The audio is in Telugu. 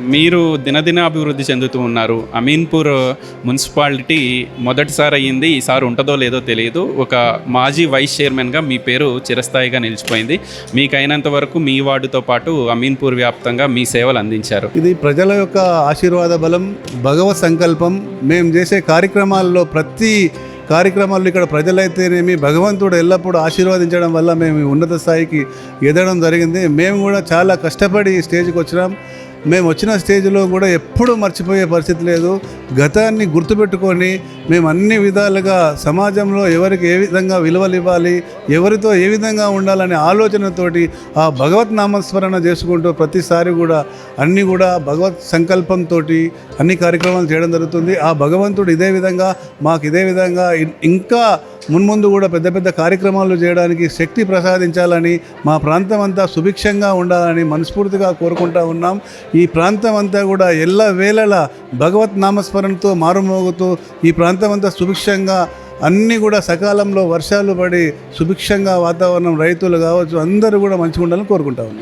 మీరు దినదిన అభివృద్ధి చెందుతూ ఉన్నారు. అమీన్పూర్ మున్సిపాలిటీ మొదటిసారి అయ్యింది ఈసారి ఉంటుందో లేదో తెలియదు. ఒక మాజీ వైస్ చైర్మన్గా మీ పేరు చిరస్థాయిగా నిలిచిపోయింది. మీకు వరకు మీ వార్డుతో పాటు అమీన్పూర్ వ్యాప్తంగా మీ సేవలు అందించారు. ఇది ప్రజల యొక్క ఆశీర్వాద బలం భగవత్ సంకల్పం. మేము చేసే కార్యక్రమాల్లో ప్రతి కార్యక్రమాల్లో ఇక్కడ ప్రజలైతేనేమి భగవంతుడు ఎల్లప్పుడూ ఆశీర్వదించడం వల్ల మేము ఉన్నత స్థాయికి ఎదగడం జరిగింది. మేము కూడా చాలా కష్టపడి ఈ స్టేజ్కి వచ్చినాం. మేము వచ్చిన స్టేజ్లో కూడా ఎప్పుడూ మర్చిపోయే పరిస్థితి లేదు. గతాన్ని గుర్తుపెట్టుకొని మేము అన్ని విధాలుగా సమాజంలో ఎవరికి ఏ విధంగా విలువలు ఇవ్వాలి ఎవరితో ఏ విధంగా ఉండాలనే ఆలోచనతోటి ఆ భగవత్ నామస్మరణ చేసుకుంటూ ప్రతిసారి కూడా అన్నీ కూడా భగవత్ సంకల్పంతో అన్ని కార్యక్రమాలు చేయడం జరుగుతుంది. ఆ భగవంతుడు ఇదే విధంగా మాకు ఇదే విధంగా ఇంకా మున్ముందు కూడా పెద్ద పెద్ద కార్యక్రమాలు చేయడానికి శక్తి ప్రసాదించాలని మా ప్రాంతం అంతా సుభిక్షంగా ఉండాలని మనస్ఫూర్తిగా కోరుకుంటా ఉన్నాం. ఈ ప్రాంతం అంతా కూడా ఎల్ల వేళలా భగవత్ నామస్మరణతో మారుమోగుతూ ఈ ప్రాంతం అంతా సుభిక్షంగా అన్నీ కూడా సకాలంలో వర్షాలు పడి సుభిక్షంగా వాతావరణం రైతులు కావచ్చు అందరూ కూడా మంచిగా ఉండాలని కోరుకుంటా ఉన్నాం.